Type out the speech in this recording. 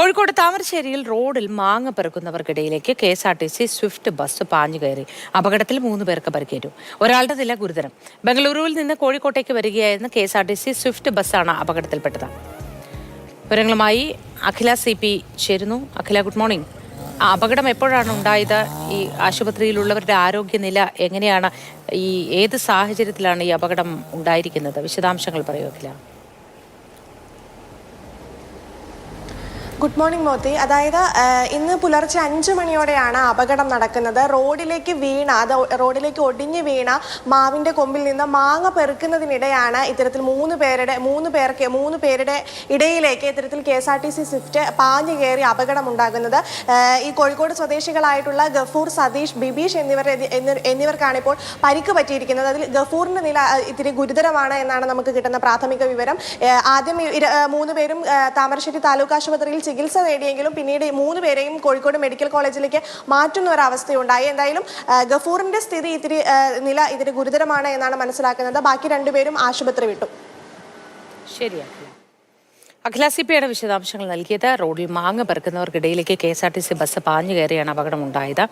കോഴിക്കോട് താമരശ്ശേരിയിൽ റോഡിൽ മാങ്ങ പെറുക്കുന്നവർക്കിടയിലേക്ക് K S R T C swift bus പാഞ്ഞു കയറി. അപകടത്തിൽ മൂന്ന് പേർക്ക് പരിക്കേറ്റു. ഒരാളുടെ നില ഗുരുതരം. ബംഗളൂരുവിൽ നിന്ന് കോഴിക്കോട്ടേക്ക് വരികയായിരുന്ന K S R T C swift ബസ്സാണ് അപകടത്തിൽപ്പെട്ടത്. വിവരങ്ങളുമായി അഖില സി പി ചേരുന്നു. Akhila good morning. അപകടം എപ്പോഴാണ് ഉണ്ടായത്? ഈ ആശുപത്രിയിലുള്ളവരുടെ ആരോഗ്യനില എങ്ങനെയാണ്? ഈ ഏത് സാഹചര്യത്തിലാണ് ഈ അപകടം ഉണ്ടായിരിക്കുന്നത്? വിശദാംശങ്ങൾ പറയൂ അഖില. ഗുഡ് മോർണിംഗ് മോത്തി അതായത് ഇന്ന് പുലർച്ചെ അഞ്ച് മണിയോടെയാണ് അപകടം നടക്കുന്നത്. റോഡിലേക്ക് വീണ അത് റോഡിലേക്ക് ഒടിഞ്ഞ് വീണ മാവിന്റെ കൊമ്പിൽ നിന്ന് മാങ്ങ പെറുക്കുന്നതിനിടെയാണ് ഇത്തരത്തിൽ മൂന്ന് പേരുടെ മൂന്ന് പേർക്ക് മൂന്ന് പേരുടെ ഇടയിലേക്ക് ഇത്തരത്തിൽ K S R T C swift പാഞ്ഞു കയറി അപകടം ഉണ്ടാകുന്നത്. ഈ കോഴിക്കോട് സ്വദേശികളായിട്ടുള്ള ഗഫൂർ സതീഷ് ബിബീഷ് എന്നിവർ എന്നി- എന്നിവർക്കാണ് ഇപ്പോൾ പരിക്ക് പറ്റിയിരിക്കുന്നത്. അതിൽ ഗഫൂറിന്റെ നില ഇത്തിരി ഗുരുതരമാണ് എന്നാണ് നമുക്ക് കിട്ടുന്ന പ്രാഥമിക വിവരം. ആദ്യം മൂന്ന് പേരും താമരശ്ശേരി താലൂക്ക് ആശുപത്രിയിൽ ചികിത്സ നേടിയെങ്കിലും പിന്നീട് മൂന്ന് പേരെയും കോഴിക്കോട് മെഡിക്കൽ കോളേജിലേക്ക് മാറ്റുന്ന ഒരു അവസ്ഥയുണ്ടായി. എന്തായാലും ഗഫൂറിന്റെ സ്ഥിതി ഇത്തിരി നില ഇതിന് ഗുരുതരമാണ് എന്നാണ് മനസ്സിലാക്കുന്നത്. ബാക്കി രണ്ടുപേരും ആശുപത്രി വിട്ടു. ശരിയാക്കി. അഖില സി പിയുടെ വിശദാംശങ്ങൾ നൽകിയത് റോഡിൽ മാങ്ങ പെറുക്കുന്നവർക്കിടയിലേക്ക് K S R T C bus പാഞ്ഞു കയറിയാണ് അപകടമുണ്ടായത്.